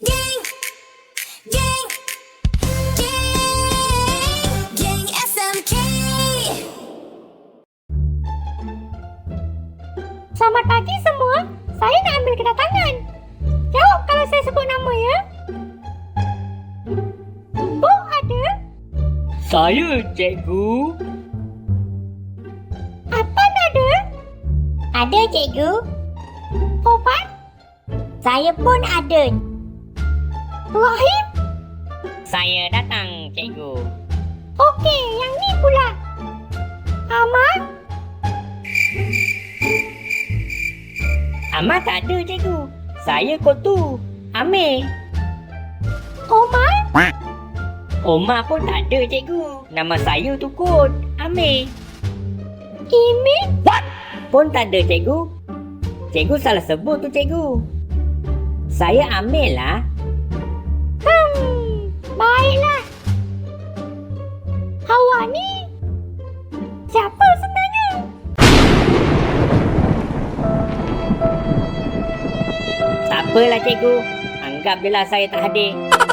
Gang, gang, gang, gang SMK. Selamat pagi semua. Saya nak ambil kedatangan. Jawab kalau saya sebut nama ya. Bu ada? Saya, cikgu. Apaan ada? Ada cikgu. Obat? Saya pun ada. Rahim? Saya datang, cikgu. Okey, yang ni pula. Amar? Amat tak ada, cikgu. Saya Kotu. Amir. Omar? Omar pun tak ada, cikgu. Nama saya tu Kot. Amir. Imin? Pun tak ada, cikgu. Cikgu salah sebut tu, cikgu. Saya Amir lah. Apalah, cikgu. Anggap je lah saya tak hadir.